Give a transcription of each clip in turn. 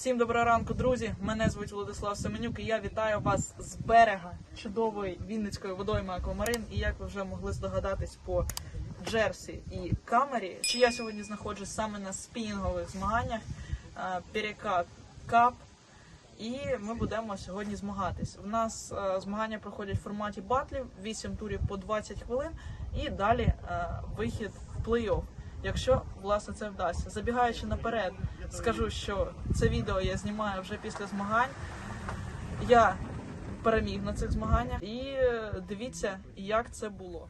Всім доброго ранку, друзі. Мене звуть Владислав Семенюк і я вітаю вас з берега чудової Вінницької водойми Аквамарин. І як ви вже могли здогадатись по Джерсі і камері, що я сьогодні знаходжусь саме на спінінгових змаганнях е, Перекат Кап. І ми будемо сьогодні змагатись. У нас е, змагання проходять в форматі батлів, 8 турів по 20 хвилин, і далі е, вихід в плей-офф. Якщо власне це вдасться. Забігаючи наперед, скажу, що це відео я знімаю вже після змагань. Я переміг на цих змаганнях і е, дивіться, як це було.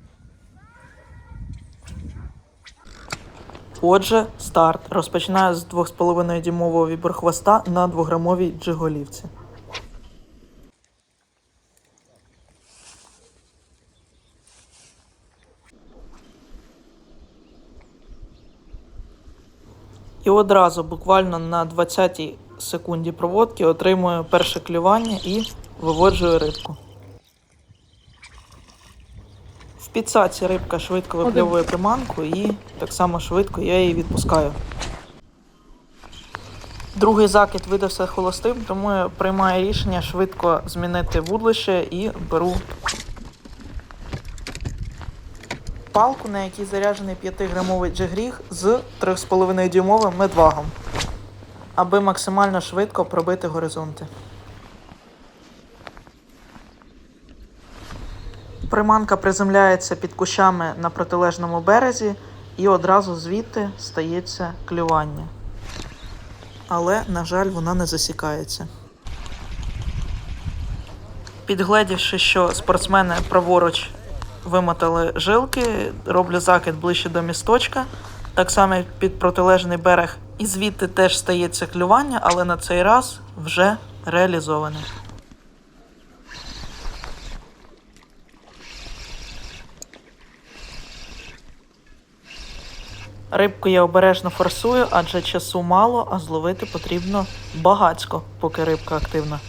Отже, старт. Розпочинаю з 2,5 дюймового віброхвоста на 2-грамовій джиголівці. І одразу, буквально на 20-й секунді проводки, отримую перше клювання і виводжую рибку. В підсаці рибка швидко випльовує приманку і так само швидко я її відпускаю. Другий закид видався холостим, тому я приймаю рішення швидко змінити вудлище і беру палку, на якій заряджений 5-грамовий джигріг з 3,5 дюймовим медвагом, аби максимально швидко пробити горизонти. Приманка приземляється під кущами на протилежному березі, і одразу звідти стається клювання. Але, на жаль, вона не засікається. Підгледівши, що спортсмени праворуч вимотали жилки, роблю закид ближче до місточка, так само під протилежний берег, і звідти теж стається клювання, але на цей раз вже реалізоване. Рибку я обережно форсую, адже часу мало, а зловити потрібно багацько, поки рибка активна.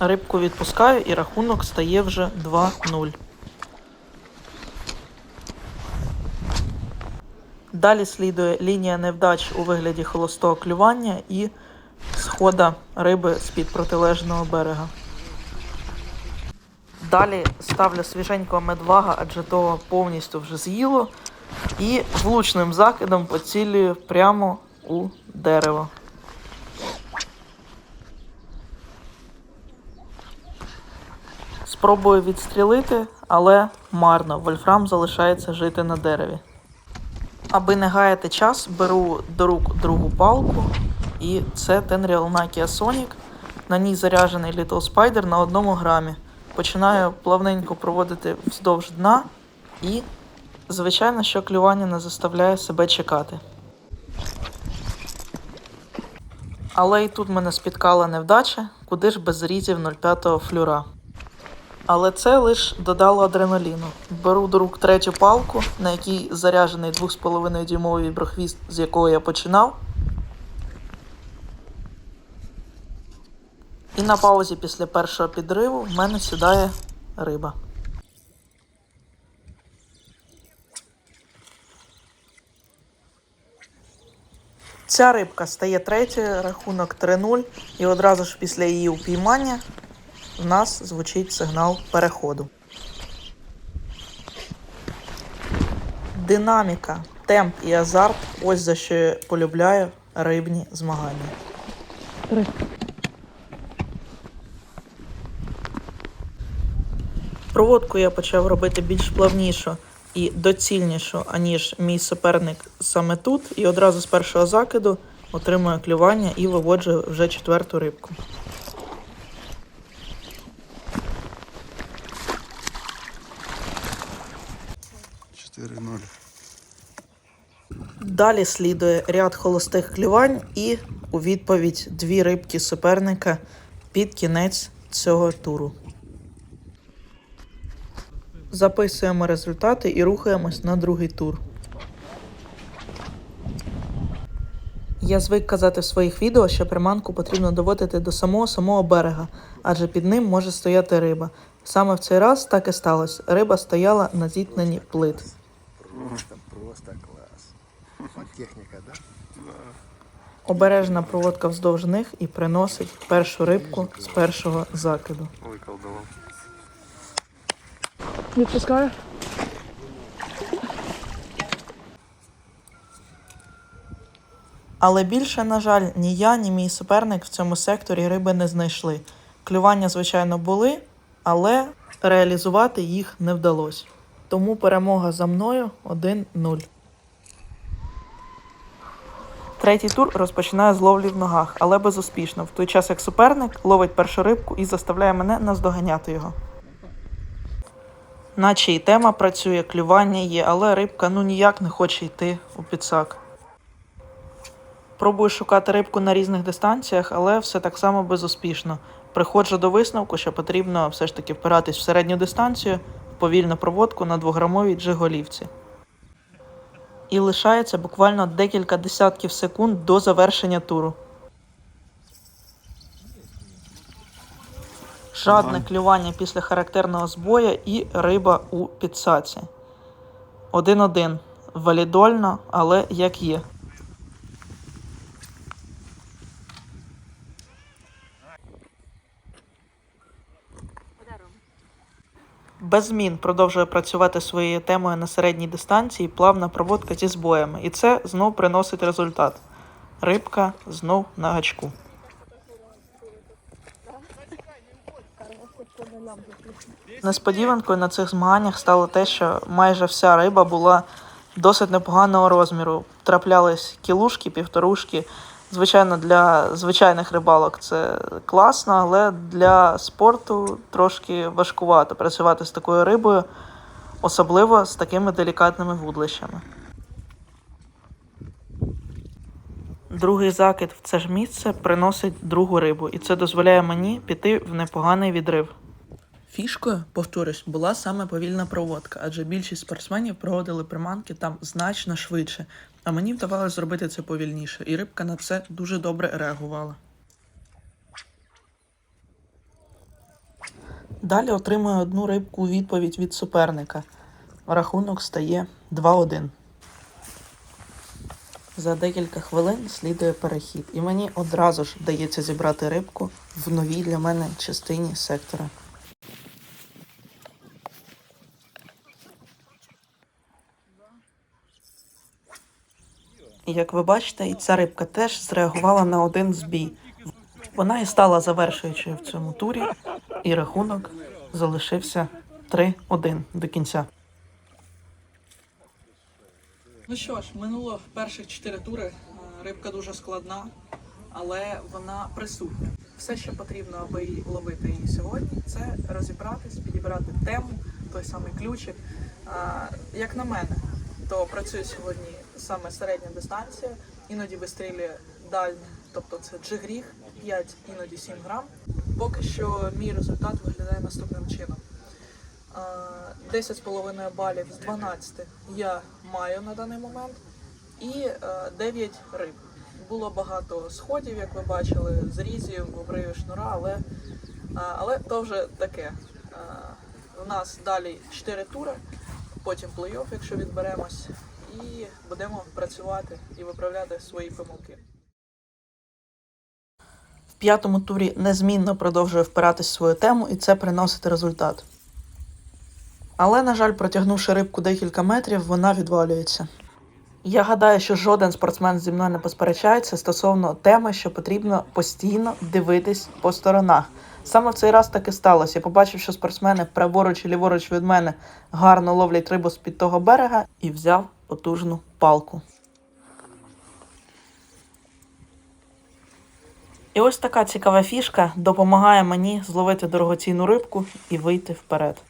Рибку відпускаю і рахунок стає вже 2-0. Далі слідує лінія невдач у вигляді холостого клювання і схода риби з-під протилежного берега. Далі ставлю свіженького медвага, адже того повністю вже з'їло. І влучним закидом поцілюю прямо у дерево. Спробую відстрілити, але марно. Вольфрам залишається жити на дереві. Аби не гаяти час, беру до рук другу палку, і це Tenreal Nokia Sonic. На ній заряджений Little Spider на одному грамі. Починаю плавненько проводити вздовж дна, і, звичайно, що клювання не заставляє себе чекати. Але і тут мене спіткала невдача, куди ж без зрізів 0,5 флюра. Але це лише додало адреналіну. Беру до рук третю палку, на якій заряджений 2,5 дюймовий віброхвіст, з якого я починав. І на паузі після першого підриву в мене сідає риба. Ця рибка стає третьою, рахунок 3-0, і одразу ж після її упіймання в нас звучить сигнал переходу. Динаміка, темп і азарт ось за що я полюбляю рибні змагання. Проводку я почав робити більш плавнішу і доцільнішу, аніж мій суперник саме тут. І одразу з першого закиду отримую клювання і виводжу вже четверту рибку. Чотири ноль. Далі слідує ряд холостих клювань і у відповідь дві рибки суперника під кінець цього туру. Записуємо результати і рухаємось на другий тур. Я звик казати в своїх відео, що приманку потрібно доводити до самого самого берега, адже під ним може стояти риба. Саме в цей раз так і сталося. Риба стояла на зіткненні плит. Просто, просто техника, да? Обережна проводка вздовж них і приносить першу рибку з першого закиду. Виколдував. Відпускаю. Але більше, на жаль, ні я, ні мій суперник в цьому секторі риби не знайшли. Клювання, звичайно, були, але реалізувати їх не вдалося. Тому перемога за мною 1-0. Третій тур розпочинає з ловлі в ногах, але безуспішно, в той час як суперник ловить першу рибку і заставляє мене наздоганяти його. Наче і тема працює, клювання є, але рибка ну ніяк не хоче йти у підсак. Пробую шукати рибку на різних дистанціях, але все так само безуспішно. Приходжу до висновку, що потрібно все ж таки впиратись в середню дистанцію, в повільну проводку на двограмовій джиголівці. І лишається буквально декілька десятків секунд до завершення туру. Жадне клювання після характерного збоя і риба у підсаці. 1-1. Валідольно, але як є. Без змін продовжує працювати своєю темою на середній дистанції плавна проводка зі збоями. І це знов приносить результат. Рибка знов на гачку. Несподіванкою на цих змаганнях стало те, що майже вся риба була досить непоганого розміру. Траплялись кілушки, півторушки. Звичайно, для звичайних рибалок це класно, але для спорту трошки важкувато працювати з такою рибою, особливо з такими делікатними вудлищами. Другий закид в це ж місце приносить другу рибу, і це дозволяє мені піти в непоганий відрив. Фішкою, повторюсь, була саме повільна проводка, адже більшість спортсменів проводили приманки там значно швидше, а мені вдавалося зробити це повільніше, і рибка на це дуже добре реагувала. Далі отримую одну рибку у відповідь від суперника. Рахунок стає 2-1. За декілька хвилин слідує перехід, і мені одразу ж вдається зібрати рибку в новій для мене частині сектора. І як ви бачите, і ця рибка теж зреагувала на один збій. Вона і стала завершуючою в цьому турі, і рахунок залишився 3-1 до кінця. Ну що ж, минуло перших чотири тури. Е, Рибка дуже складна, але вона присутня. Все, що потрібно, аби ловити її сьогодні, це розібратись, підібрати тему, той самий ключик. Як на мене, то працює сьогодні саме середня дистанція, іноді вистрілює дальня, тобто це джигріг 5, іноді 7 грам. Поки що мій результат виглядає наступним чином. Е, 10,5 балів з 12 я маю на даний момент і е, 9 риб. Було багато сходів, як ви бачили, зрізів, обривів шнура, але, е, але то вже таке. Е, У нас далі 4 тури, потім плей-офф, якщо відберемось, і будемо працювати і виправляти свої помилки. В п'ятому турі незмінно продовжує впиратись в свою тему, і це приносить результат. Але, на жаль, протягнувши рибку декілька метрів, вона відвалюється. Я гадаю, що жоден спортсмен зі мною не посперечається стосовно теми, що потрібно постійно дивитись по сторонах. Саме в цей раз так і сталося. Я побачив, що спортсмени праворуч і ліворуч від мене гарно ловлять рибу з під того берега і взяв потужну палку. І ось така цікава фішка допомагає мені зловити дорогоцінну рибку і вийти вперед.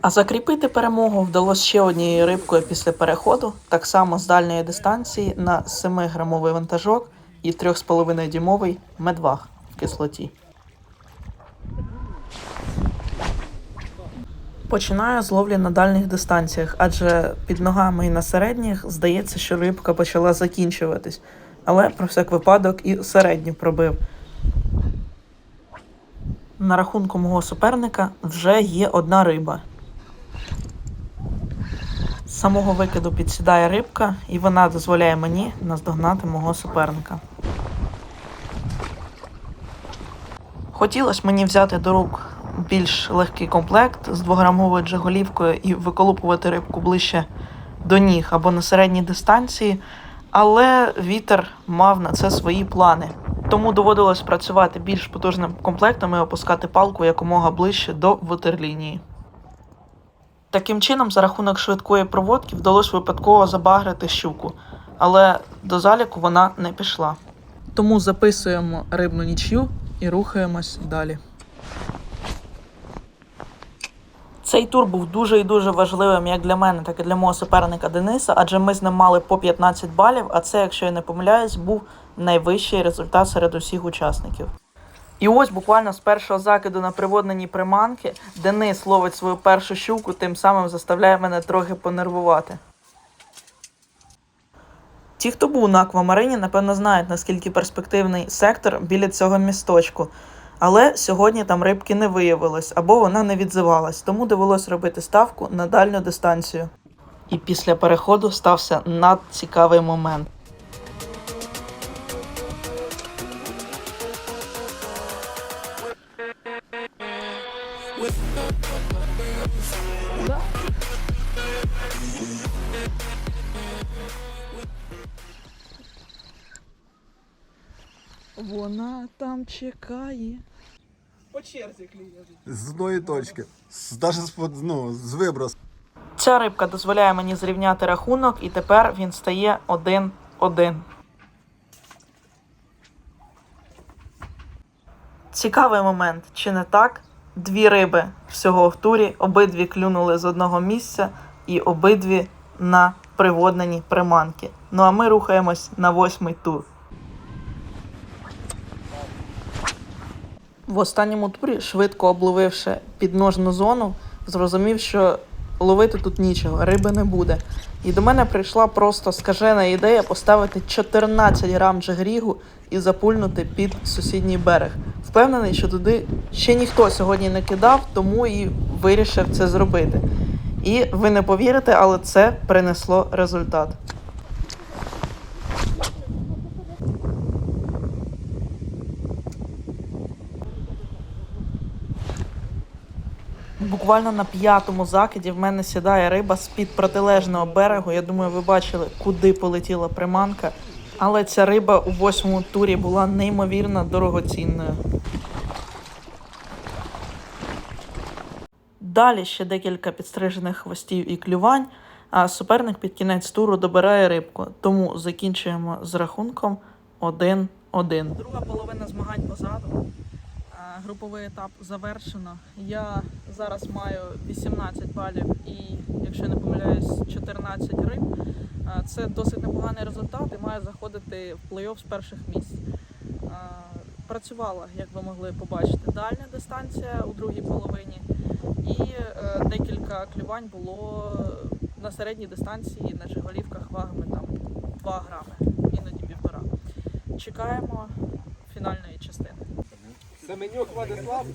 А закріпити перемогу вдалося ще однією рибкою після переходу, так само з дальньої дистанції на 7-грамовий вантажок і 3,5 дюймовий медваг в кислоті. Починаю з ловлі на дальніх дистанціях, адже під ногами і на середніх здається, що рибка почала закінчуватись. Але про всяк випадок і середню пробив. На рахунку мого суперника вже є одна риба. З самого викиду підсідає рибка, і вона дозволяє мені наздогнати мого суперника. Хотілося мені взяти до рук більш легкий комплект з двограмовою джиголівкою і виколупувати рибку ближче до ніг або на середній дистанції, але вітер мав на це свої плани. Тому доводилось працювати більш потужним комплектом і опускати палку якомога ближче до ватерлінії. Таким чином, за рахунок швидкої проводки вдалося випадково забагрити щуку, але до заліку вона не пішла. Тому записуємо рибну нічю і рухаємось далі. Цей тур був дуже і дуже важливим як для мене, так і для мого суперника Дениса, адже ми з ним мали по 15 балів, а це, якщо я не помиляюсь, був найвищий результат серед усіх учасників. І ось буквально з першого закиду на приводнені приманки Денис ловить свою першу щуку, тим самим заставляє мене трохи понервувати. Ті, хто був на аквамарині, напевно знають, наскільки перспективний сектор біля цього місточку. Але сьогодні там рибки не виявилось або вона не відзивалась, тому довелось робити ставку на дальню дистанцію. І після переходу стався надцікавий момент. Вона там чекає. По черзі кліє. З одної точки. З, навіть з, ну, з виброс. Ця рибка дозволяє мені зрівняти рахунок, і тепер він стає 1-1. Цікавий момент, чи не так? Дві риби всього в турі, обидві клюнули з одного місця і обидві на приводнені приманки. Ну а ми рухаємось на восьмий тур. В останньому турі, швидко обловивши підножну зону, зрозумів, що ловити тут нічого, риби не буде. І до мене прийшла просто скажена ідея поставити 14 грам джигрігу і запульнути під сусідній берег. Впевнений, що туди ще ніхто сьогодні не кидав, тому і вирішив це зробити. І ви не повірите, але це принесло результат. Буквально на п'ятому закиді в мене сідає риба з-під протилежного берегу. Я думаю, ви бачили, куди полетіла приманка. Але ця риба у восьмому турі була неймовірно дорогоцінною. Далі ще декілька підстрижених хвостів і клювань, а суперник під кінець туру добирає рибку. Тому закінчуємо з рахунком 1-1. Друга половина змагань позаду. Груповий етап завершено. Я зараз маю 18 балів і, якщо не помиляюсь, 14 риб. Е, Це досить непоганий результат і маю заходити в плей-офф з перших місць. Працювала, як ви могли побачити, дальня дистанція у другій половині, і е, декілька клювань було на середній дистанції на жиголівках вагами там 2 грами, іноді півтора. Чекаємо фінальної частини. Семенюк Владислав,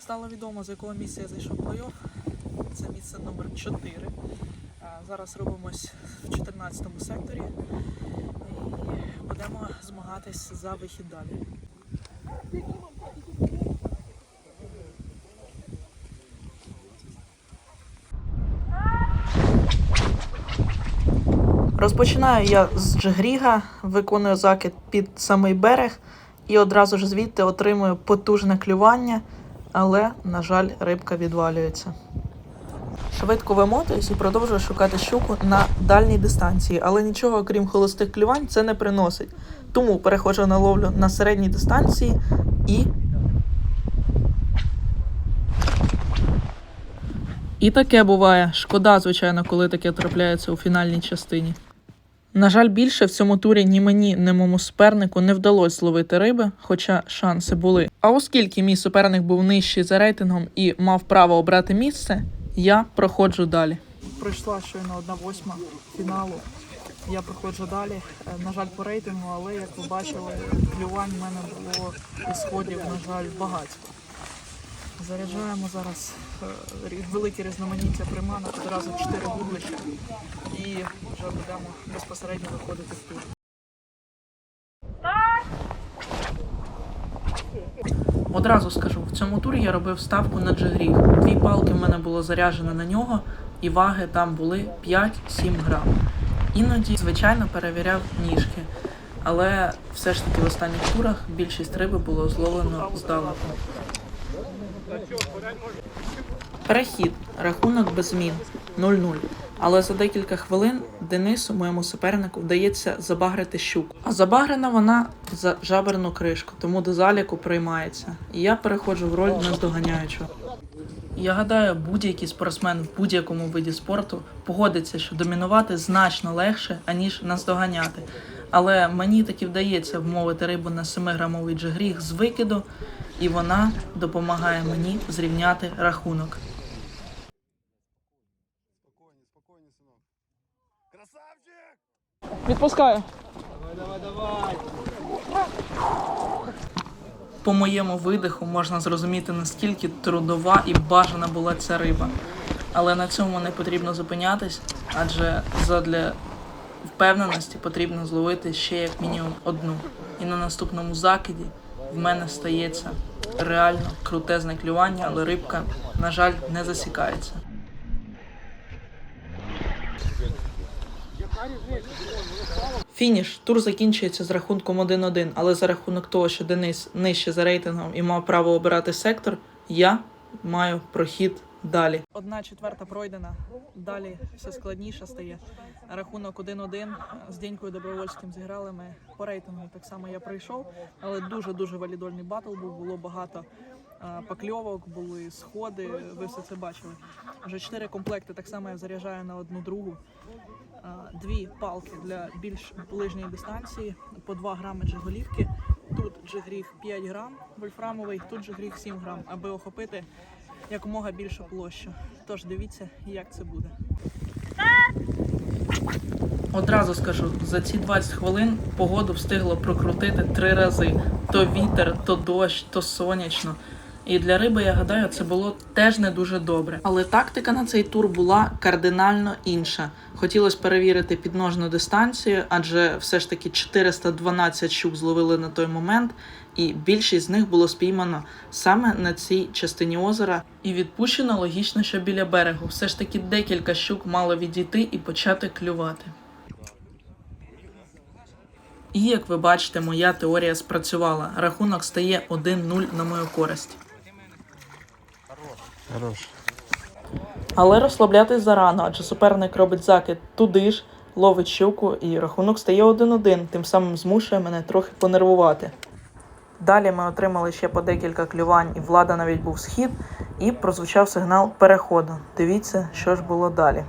Стало відомо, з якого місця я зайшов в плей-офф. Це місце номер 4. Зараз робимось в 14 секторі і будемо змагатись за вихід далі. Розпочинаю я з Джигріга, виконую закид під самий берег і одразу ж звідти отримую потужне клювання, але, на жаль, рибка відвалюється. Швидко вимотуюсь і продовжую шукати щуку на дальній дистанції, але нічого окрім холостих клювань це не приносить. Тому переходжу на ловлю на середній дистанції і. І таке буває. Шкода, звичайно, коли таке трапляється у фінальній частині. На жаль, більше в цьому турі ні мені, ні моєму супернику не вдалося зловити риби, хоча шанси були. А оскільки мій суперник був нижчий за рейтингом і мав право обрати місце, я проходжу далі. Пройшла щойно одна восьма фіналу. Я проходжу далі. Е, На жаль, по рейтингу, але як ви бачили, клювань в мене було і сходів, на жаль, багатько. Заряджаємо зараз е, велике різноманіття приманок, одразу 4 гублища і вже будемо безпосередньо виходити в тур. Одразу скажу, в цьому турі я робив ставку на джигріг. Дві палки в мене було заряджено на нього, і ваги там були 5-7 грам. Іноді, звичайно, перевіряв ніжки, але все ж таки в останніх турах більшість риби було зловлено здалеку. Перехід. Рахунок без змін 0-0. Але за декілька хвилин Денису, моєму супернику, вдається забагрити щуку. А забагрена вона за жаберну кришку, тому до заліку приймається. І я переходжу в роль наздоганяючого. Я гадаю, будь-який спортсмен в будь-якому виді спорту погодиться, що домінувати значно легше, аніж наздоганяти. Але мені таки вдається вмовити рибу на 7-грамовий джигріг з викиду, і вона допомагає мені зрівняти рахунок. Відпускаю. По моєму видиху можна зрозуміти, наскільки трудова і бажана була ця риба. Але на цьому не потрібно зупинятись, адже задля впевненості потрібно зловити ще як мінімум одну. І на наступному закиді в мене стається реально крутезне клювання, але рибка, на жаль, не засікається. Фініш. Тур закінчується з рахунком 1-1, але за рахунок того, що Денис нижче за рейтингом і мав право обирати сектор, я маю прохід далі. Одна четверта пройдена. Далі все складніше стає. Рахунок 1-1 з Денькою Добровольським зіграли ми по рейтингу. Так само я пройшов, але дуже дуже валідольний батл був. Було багато покльовок, були сходи. Ви все це бачили. Вже чотири комплекти. Так само я заряджаю на одну другу. Дві палки для більш ближньої дистанції по 2 грами джиголівки. Тут джигріг 5 грам вольфрамовий, тут джигріг 7 грам, аби охопити якомога більшу площу. Тож дивіться, як це буде. Одразу скажу, за ці 20 хвилин погоду встигло прокрутити три рази: то вітер, то дощ, то сонячно. І для риби, я гадаю, це було теж не дуже добре. Але тактика на цей тур була кардинально інша. Хотілося перевірити підножну дистанцію, адже все ж таки 412 щук зловили на той момент, і більшість з них було спіймано саме на цій частині озера. І відпущено логічно, що біля берегу все ж таки декілька щук мало відійти і почати клювати. І як ви бачите, моя теорія спрацювала. Рахунок стає 1-0 на мою користь. Хорош. Але розслаблятись зарано, адже суперник робить закид туди ж, ловить щуку, і рахунок стає 1-1, тим самим змушує мене трохи понервувати. Далі ми отримали ще по декілька клювань, і влада навіть був схід, і прозвучав сигнал переходу. Дивіться, що ж було далі.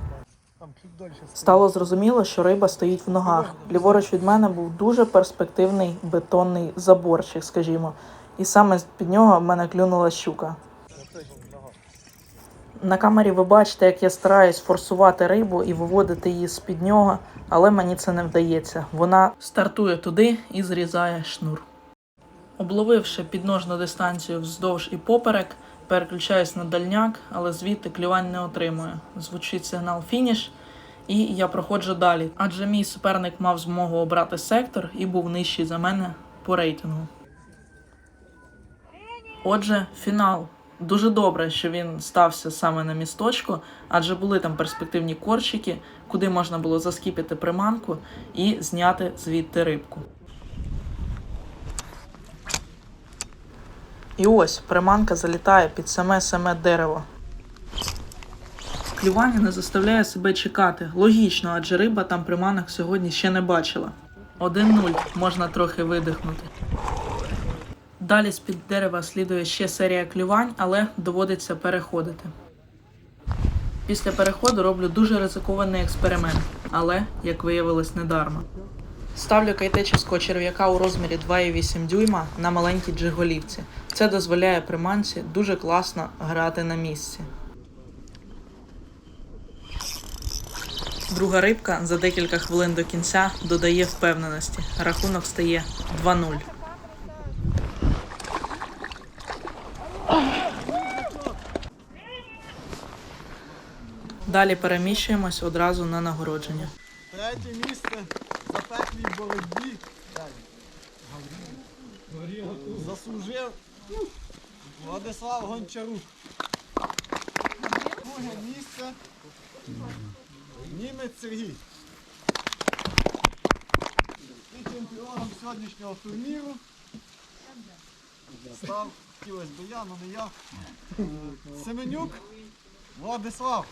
Стало зрозуміло, що риба стоїть в ногах. Ліворуч від мене був дуже перспективний бетонний заборчик, скажімо, і саме під нього в мене клюнула щука. На камері ви бачите, як я стараюсь форсувати рибу і виводити її з-під нього, але мені це не вдається. Вона стартує туди і зрізає шнур. Обловивши підножну дистанцію вздовж і поперек, переключаюсь на дальняк, але звідти клювань не отримую. Звучить сигнал фініш, і я проходжу далі, адже мій суперник мав змогу обрати сектор і був нижчий за мене по рейтингу. Отже, фінал. Дуже добре, що він стався саме на місточку, адже були там перспективні корчики, куди можна було заскіпити приманку і зняти звідти рибку. І ось приманка залітає під саме саме дерево. Клювання не заставляє себе чекати. Логічно, адже риба там приманок сьогодні ще не бачила. 1-0, можна трохи видихнути. Далі з-під дерева слідує ще серія клювань, але доводиться переходити. Після переходу роблю дуже ризикований експеримент. Але, як виявилось, недарма. Ставлю кайтечівського черв'яка у розмірі 2,8 дюйма на маленькій джиголівці. Це дозволяє приманці дуже класно грати на місці. Друга рибка за декілька хвилин до кінця додає впевненості. Рахунок стає 2-0. Далі переміщуємось одразу на нагородження. Третє місце в боротьбі. Заслужив Владислав Гончарук. Друге місце. Німець Сергій. І чемпіоном сьогоднішнього турніру став, хотілося б я, але не я. Семенюк Владислав.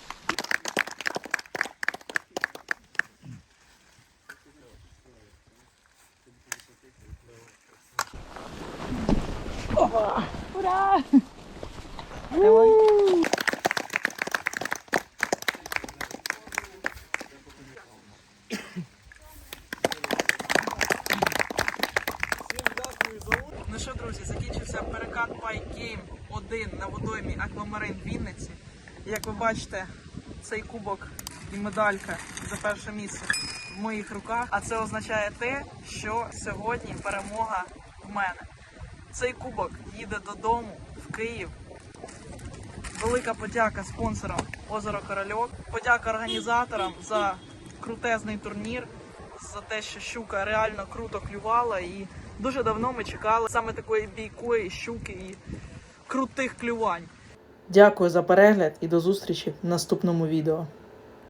Ну що, друзі, закінчився перекат Pike Game 1 на водоймі Аквамарин Вінниці. Як ви бачите, цей кубок і медалька за перше місце в моїх руках. А це означає те, що сьогодні перемога в мене. Цей кубок їде додому в Київ. Велика подяка спонсорам Озеро Корольок. Подяка організаторам за крутезний турнір, за те, що щука реально круто клювала. І дуже давно ми чекали саме такої бійкої щуки і крутих клювань. Дякую за перегляд і до зустрічі в наступному відео.